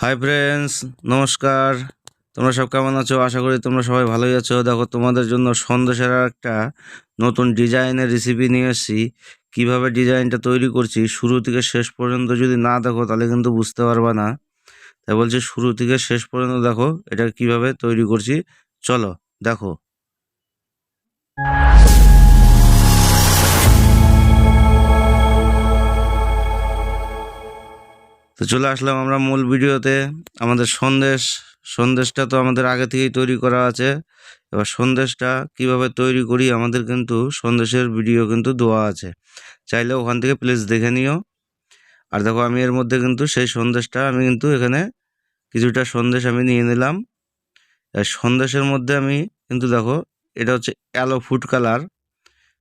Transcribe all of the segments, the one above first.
Hi friends নমস্কার। তোমরা সব কেমন আছো? আশা করি তোমরা সবাই ভালোই আছো। দেখো, তোমাদের জন্য সন্দেশের একটা নতুন ডিজাইনের রেসিপি নিয়ে এসেছি। কীভাবে ডিজাইনটা তৈরি করছি, শুরু থেকে শেষ পর্যন্ত যদি না দেখো, তাহলে কিন্তু বুঝতে পারবা না। তাই বলছি, শুরু থেকে শেষ পর্যন্ত দেখো, এটা কীভাবে তৈরি করছি। চলো, দেখো। তো চলে আসলাম আমরা মূল ভিডিওতে। আমাদের সন্দেশ, সন্দেশটা তো আমাদের আগে থেকেই তৈরি করা আছে। এবার সন্দেশটা কীভাবে তৈরি করি, আমাদের কিন্তু সন্দেশের ভিডিও কিন্তু দেওয়া আছে। চাইলে ওখান থেকে প্লিজ দেখে নিও। আর দেখো, আমি এর মধ্যে কিন্তু সেই সন্দেশটা, আমি কিন্তু এখানে কিছুটা সন্দেশ আমি নিয়ে নিলাম। সন্দেশের মধ্যে আমি কিন্তু দেখো, এটা হচ্ছে অ্যালো ফুড কালার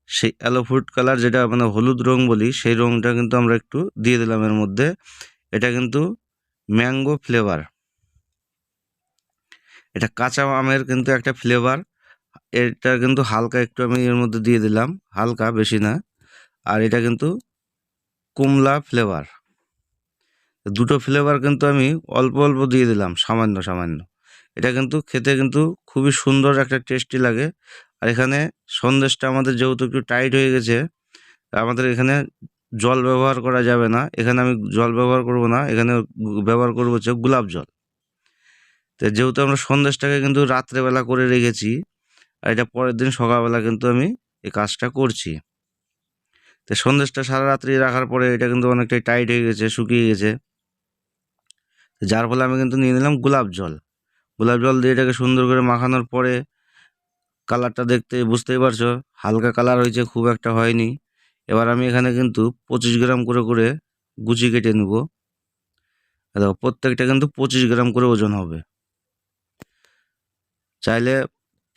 সেই অ্যালো ফুড কালার যেটা মানে হলুদ রং বলি, সেই রংটা কিন্তু আমরা একটু দিয়ে দিলাম এর মধ্যে। এটা কিন্তু ম্যাঙ্গো ফ্লেভার। এটা কাঁচা আমের কিন্তু একটা ফ্লেভার। এটা কিন্তু হালকা একটু আমি এর মধ্যে দিয়ে দিলাম, হালকা বেশি না। আর এটা কিন্তু কমলা ফ্লেভার। দুটো ফ্লেভার কিন্তু আমি অল্প অল্প দিয়ে দিলাম, সামান্য সামান্য। এটা কিন্তু খেতে কিন্তু খুবই সুন্দর একটা টেস্টি লাগে। আর এখানে সন্দেশটা আমাদের যেহেতু একটু টাইট হয়ে গেছে, আমাদের এখানে জল ব্যবহার করা যাবে না। এখানে আমি জল ব্যবহার করব না, এখানে ব্যবহার করব হচ্ছে গোলাপ জল। তো যেহেতু আমরা সন্দেশটাকে কিন্তু রাত্রেবেলা করে রেখেছি, আর এটা পরের দিন সকালবেলা কিন্তু আমি এই কাজটা করছি। তো সন্দেশটা সারা রাত্রি রাখার পরে এটা কিন্তু অনেকটাই টাইট হয়ে গেছে, শুকিয়ে গেছে। যার ফলে আমি কিন্তু নিয়ে নিলাম গোলাপ জল। গোলাপ জল দিয়ে এটাকে সুন্দর করে মাখানোর পরে কালারটা দেখতে বুঝতেই পারছ, হালকা কালার হয়েছে, খুব একটা হয়নি। এবার আমি এখানে কিন্তু পঁচিশ গ্রাম করে করে গুচি কেটে নেব। দেখো, প্রত্যেকটা কিন্তু পঁচিশ গ্রাম করে ওজন হবে। চাইলে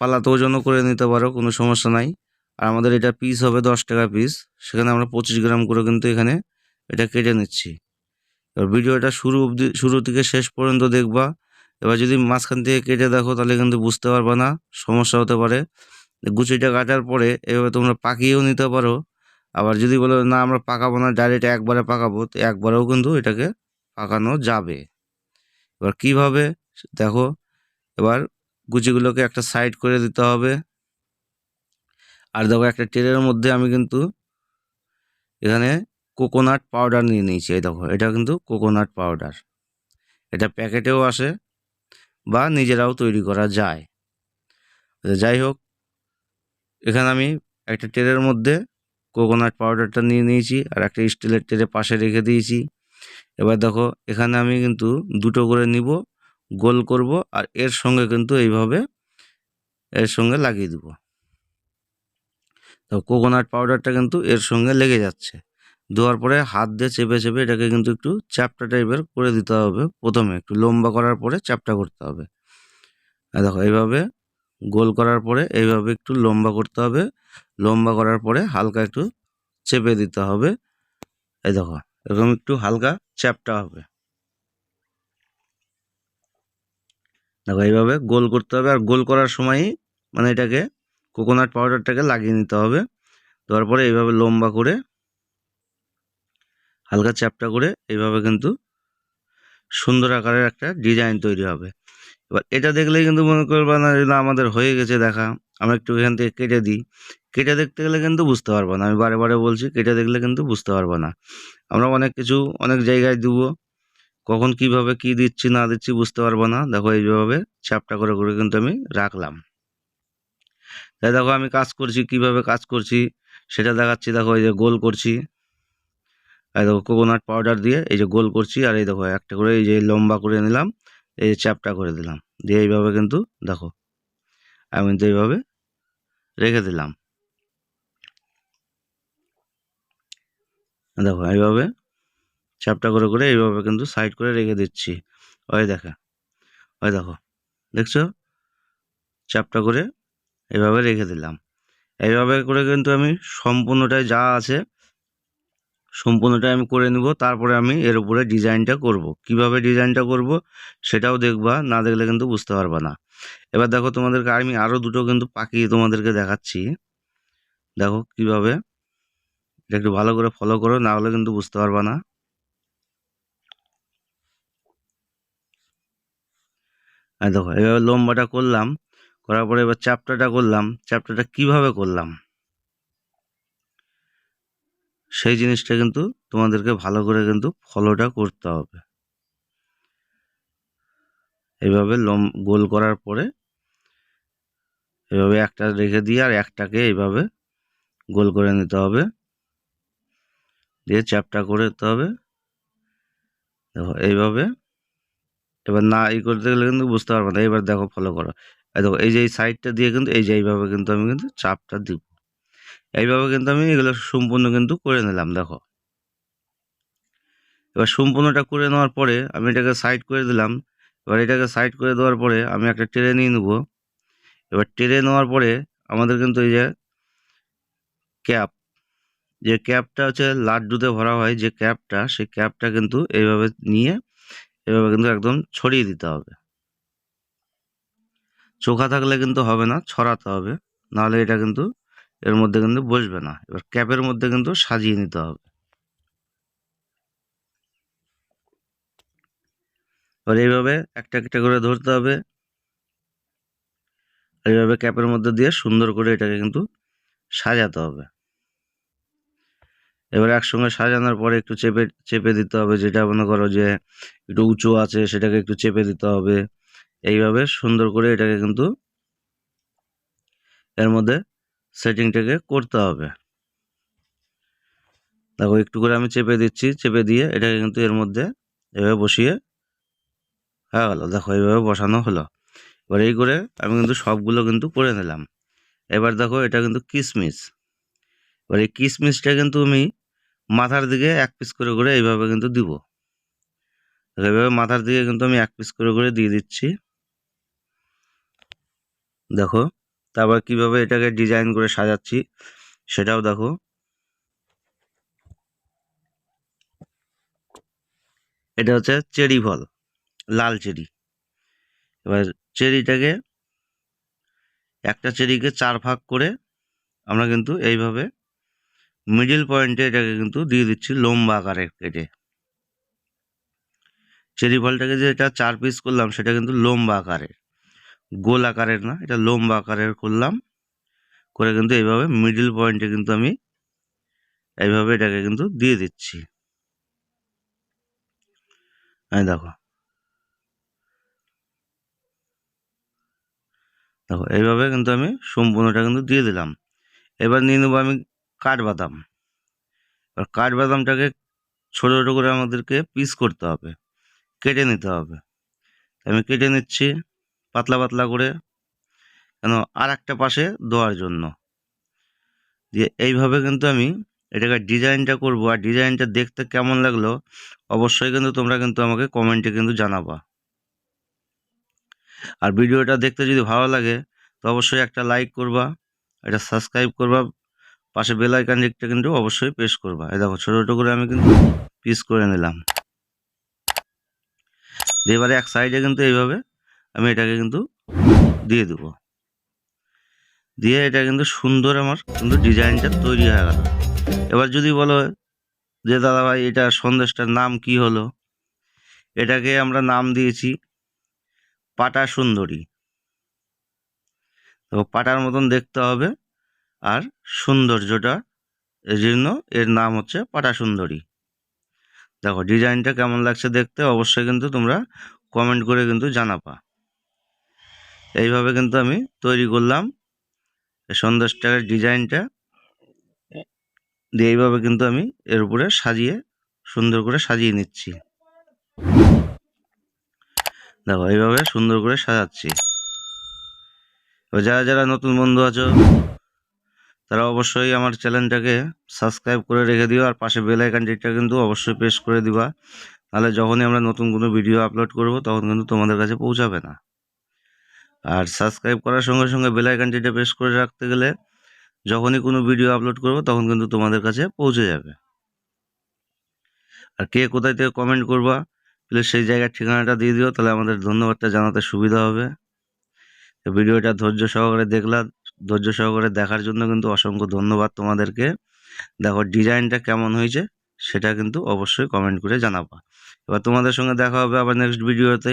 পালাতে ওজনও করে নিতে পারো, কোনো সমস্যা নাই। আর আমাদের এটা পিস হবে দশ টাকা পিস সেখানে আমরা পঁচিশ গ্রাম করে কিন্তু এখানে এটা কেটে নিচ্ছি। এবার ভিডিওটা শুরু অবধি, শুরু থেকে শেষ পর্যন্ত দেখবা। এবার যদি মাঝখান থেকে কেটে দেখো, তাহলে কিন্তু বুঝতে পারবা না, সমস্যা হতে পারে। গুচিটা কাটার পরে এভাবে তোমরা পাকিয়েও নিতে পারো। আবার যদি বলো, না, আমরা পাকাবো না ডাইরেক্ট একবারে পাকাবো, তো একবারেও কিন্তু এটাকে পাকানো যাবে। এবার কীভাবে? দেখো, এবার গুচিগুলোকে একটা সাইড করে দিতে হবে। আর দেখো, একটা ট্রেনের মধ্যে আমি কিন্তু এখানে কোকোনাট পাউডার নিয়ে নিয়েছি। এই দেখো, এটা কিন্তু কোকোনাট পাউডার এটা প্যাকেটেও আসে বা নিজেরাও তৈরি করা যায়। যাই হোক, এখানে আমি একটা ট্রেনের মধ্যে কোকোনাট পাউডারটা নিয়ে নিয়েছি আর একটা স্টিলের ট্রে পাশে রেখে দিয়েছি। এবার দেখো, এখানে আমি কিন্তু দুটো করে নিব, গোল করব আর এর সঙ্গে কিন্তু এইভাবে এর সঙ্গে লাগিয়ে দেব। তো কোকোনাট পাউডারটা কিন্তু এর সঙ্গে লেগে যাচ্ছে। দেওয়ার পরে হাত দিয়ে চেপে চেপে এটাকে কিন্তু একটু চ্যাপটা টাইপের করে দিতে হবে। প্রথমে একটু লম্বা করার পরে চ্যাপটা করতে হবে। দেখো, এইভাবে গোল করার পরে এইভাবে একটু লম্বা করতে হবে। লম্বা করার পরে হালকা একটু চেপে দিতে হবে। এই দেখো, এরকম একটু হালকা চ্যাপটা হবে। দেখো, এইভাবে গোল করতে হবে। আর গোল করার সময়ই মানে এটাকে কোকোনাট পাউডারটাকে লাগিয়ে নিতে হবে। দেওয়ার পরে এইভাবে লম্বা করে, হালকা চ্যাপটা করে এইভাবে কিন্তু সুন্দর আকারের একটা ডিজাইন তৈরি হবে। এবার এটা দেখলেই কিন্তু মনে করবা না যে আমাদের হয়ে গেছে, দেখা। আমরা একটু এখান থেকে কেটে দিই। কেটে দেখতে গেলে কিন্তু বুঝতে পারব না। আমি বারে বারে বলছি, কেটে দেখলে কিন্তু বুঝতে পারব না। আমরা অনেক কিছু, অনেক জায়গায় দিব। কখন কীভাবে কি দিচ্ছি, না দিচ্ছি বুঝতে পারব না। দেখো, এইভাবে চ্যাপটা করে করে কিন্তু আমি রাখলাম। তাই দেখো, আমি কাজ করছি, কীভাবে কাজ করছি সেটা দেখাচ্ছি। দেখো, এই যে গোল করছি। আর দেখো কোকোনাট পাউডার দিয়ে এই যে গোল করছি। আর এই দেখো, একটা করে এই যে লম্বা করে নিলাম। এই যে চ্যাপটা করে দিলাম। দিয়ে এইভাবে কিন্তু দেখো, আমি কিন্তু এইভাবে রেখে দিলাম। দেখো, এইভাবে চ্যাপটা করে করে এইভাবে কিন্তু সাইড করে রেখে দিচ্ছি। ওই দেখা, ওই দেখো, দেখছ? চ্যাপটা করে এইভাবে রেখে দিলাম। এইভাবে করে কিন্তু আমি সম্পূর্ণটাই যা আছে সম্পূর্ণটাই আমি করে নিব, তারপরে আমি এর উপরে ডিজাইনটা করব। কীভাবে ডিজাইনটা করব সেটাও দেখবা, না দেখলে কিন্তু বুঝতে পারবা না। এবার দেখো তোমাদেরকে আমি আরও দুটো কিন্তু পাখি তোমাদেরকে দেখাচ্ছি। দেখো কীভাবে, এটা একটু ভালো করে ফলো করো, না হলে কিন্তু বুঝতে পারবা না। দেখো, এভাবে লম্বাটা করলাম, করার পরে এবার চ্যাপ্টারটা করলাম, চ্যাপ্টারটা কীভাবে করলাম? সেই জিনিসটা কিন্তু তোমাদেরকে ভালো করে কিন্তু ফলোটা করতে হবে। এইভাবে লম, গোল করার পরে এভাবে একটা রেখে দিয়ে আর একটাকে এইভাবে গোল করে নিতে হবে। দিয়ে চ্যাপটা করে দিতে হবে। দেখো, এইভাবে। এবার না ই করতে গেলে কিন্তু বুঝতে পারবে না এবার দেখো ফলো করো। দেখো, এই যে এই সাইডটা দিয়ে কিন্তু এই যে এইভাবে কিন্তু আমি কিন্তু চাপটা দিব। এইভাবে কিন্তু আমি এগুলো সম্পূর্ণ কিন্তু করে নিলাম, দেখো। এবার সম্পূর্ণটা করে নেওয়ার পরে আমি এটাকে সাইড করে দিলাম। এবার এটাকে সাইড করে দেওয়ার পরে আমি একটা ট্রে নিয়ে নেব। এবার ট্রে নেওয়ার পরে আমাদের কিন্তু এই যে ক্যাপ যে ক্যাপটা হচ্ছে লাড্ডুতে ভরা হয়, যে ক্যাপটা সেই ক্যাপটা কিন্তু এইভাবে নিয়ে এভাবে কিন্তু একদম ছড়িয়ে দিতে হবে। চোখা থাকলে কিন্তু হবে না, ছড়াতে হবে। নাহলে এটা কিন্তু এর মধ্যে কিন্তু বসবে না। এবার ক্যাপের মধ্যে কিন্তু সাজিয়ে নিতে হবে। এবার এইভাবে একটা একটা করে ধরতে হবে। এইভাবে ক্যাপের মধ্যে দিয়ে সুন্দর করে এটাকে কিন্তু সাজাতে হবে। এবার একসঙ্গে সাজানোর পরে একটু চেপে চেপে দিতে হবে। যেটা মনে করো যে একটু উঁচু আছে, সেটাকে একটু চেপে দিতে হবে। এইভাবে সুন্দর করে এটাকে কিন্তু এর মধ্যে সেটিংটাকে করতে হবে। দেখো, একটু করে আমি চেপে দিচ্ছি, চেপে দিয়ে এটাকে কিন্তু এর মধ্যে এভাবে বসিয়ে হয়ে গেলো। দেখো এইভাবে বসানো হলো। এবার এই করে আমি কিন্তু সবগুলো কিন্তু করে নিলাম। এবার দেখো, এটা কিন্তু কিসমিস। এবার এই কিসমিসটা কিন্তু আমি মাথার দিকে এক পিস করে করে এইভাবে কিন্তু দিব। এইভাবে মাথার দিকে কিন্তু আমি এক পিস করে করে দিয়ে দিচ্ছি। দেখো তারপর কীভাবে এটাকে ডিজাইন করে সাজাচ্ছি, সেটাও দেখো। এটা হচ্ছে চেরি ফল, লাল চেরি। এবার চেরিটাকে একটা চেরিকে চার ভাগ করে আমরা কিন্তু এইভাবে মিডিল পয়েন্টে এটাকে কিন্তু দিয়ে দিচ্ছি লম্বা আকারে কেটে। চেরি ফলটাকে যে এটা চার পিস করলাম, সেটা কিন্তু লম্বা আকারের। গোল আকারের না, এটা লম্বা আকারের করলাম। করে কিন্তু এইভাবে মিডিল পয়েন্টে কিন্তু আমি এইভাবে এটাকে কিন্তু দিয়ে দিচ্ছি। এই দেখো। দেখো, এইভাবে কিন্তু আমি সম্পূর্ণটা কিন্তু দিয়ে দিলাম। এবার নিয়ে নেব আমি কাঠবাদাম। এবার কাঠবাদামটাকে ছোটো ছোটো করে আমাদেরকে পিস করতে হবে। কেটে নিতে হবে। আমি কেটে নিচ্ছি। পাতলা পাতলা করে কেন আর একটা পাশে দেওয়ার জন্য। দিয়ে এইভাবে কিন্তু আমি এটাকে ডিজাইনটা করব আর ডিজাইনটা দেখতে কেমন লাগল অবশ্যই কিন্তু তোমরা কিন্তু আমাকে কমেন্টে কিন্তু জানাবা। আর ভিডিওটা দেখতে যদি ভালো লাগে তো অবশ্যই একটা লাইক করবা এটা সাবস্ক্রাইব করবা, পাশে বেল আইকন দিকটা কিন্তু অবশ্যই প্রেস করবা। এই দেখো ছোটো ছোটো করে আমি কিন্তু পিস করে নিলাম। এবারে এক সাইডে কিন্তু এইভাবে আমি এটাকে কিন্তু দিয়ে দেবো। দিয়ে এটা কিন্তু সুন্দর আমার কিন্তু ডিজাইনটা তৈরি হয়ে গেল। এবার যদি বলো যে দাদা ভাই এটা সন্দেশটার নাম কি হলো? এটাকে আমরা নাম দিয়েছি পাটা সুন্দরী। তো পাটার মতন দেখতে হবে আর সৌন্দর্যটা এই জন্য এর নাম হচ্ছে পাটা সুন্দরী। দেখো, ডিজাইনটা কেমন লাগছে দেখতে অবশ্যই কিন্তু তোমরা কমেন্ট করে কিন্তু জানাবা। এইভাবে কিন্তু আমি তৈরি করলাম। সন্দেশটার ডিজাইনটা দিয়ে এইভাবে কিন্তু আমি এর উপরে সাজিয়ে সুন্দর করে সাজিয়ে নিচ্ছি। দেখো, এইভাবে সুন্দর করে সাজাচ্ছি। যারা যারা নতুন বন্ধু আছো, তারা অবশ্যই আমার চ্যানেলটাকে সাবস্ক্রাইব করে রেখে দিও, আর পাশে বেল আইকনটিটা কিন্তু অবশ্যই প্রেস করে দিবা। তাহলে যখনই আমরা নতুন কোনো ভিডিও আপলোড করব, তখন কিন্তু তোমাদের কাছে পৌঁছাবে না। আর সাবস্ক্রাইব করার সঙ্গে সঙ্গে বেল আইকনটিটা প্রেস করে রাখতে গেলে যখনই কোনো ভিডিও আপলোড করব, তখন কিন্তু তোমাদের কাছে পৌঁছে যাবে। আর কে কোথায় থেকে কমেন্ট করবা প্লিজ সেই জায়গার ঠিকানাটা দিয়ে দিও, তাহলে আমাদের ধন্যবাদটা জানাতে সুবিধা হবে। তো ভিডিওটা ধৈর্য সহকারে দেখলাম ধৈর্য সহকারে দেখার জন্য কিন্তু অসংখ্য ধন্যবাদ তোমাদেরকে। দেখো ডিজাইনটা কেমন হয়েছে, সেটা কিন্তু অবশ্যই কমেন্ট করে জানাবা। এবার তোমাদের সঙ্গে দেখা হবে আবার নেক্সট ভিডিওতে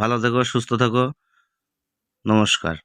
ভালো থেকো, সুস্থ থাকো। নমস্কার।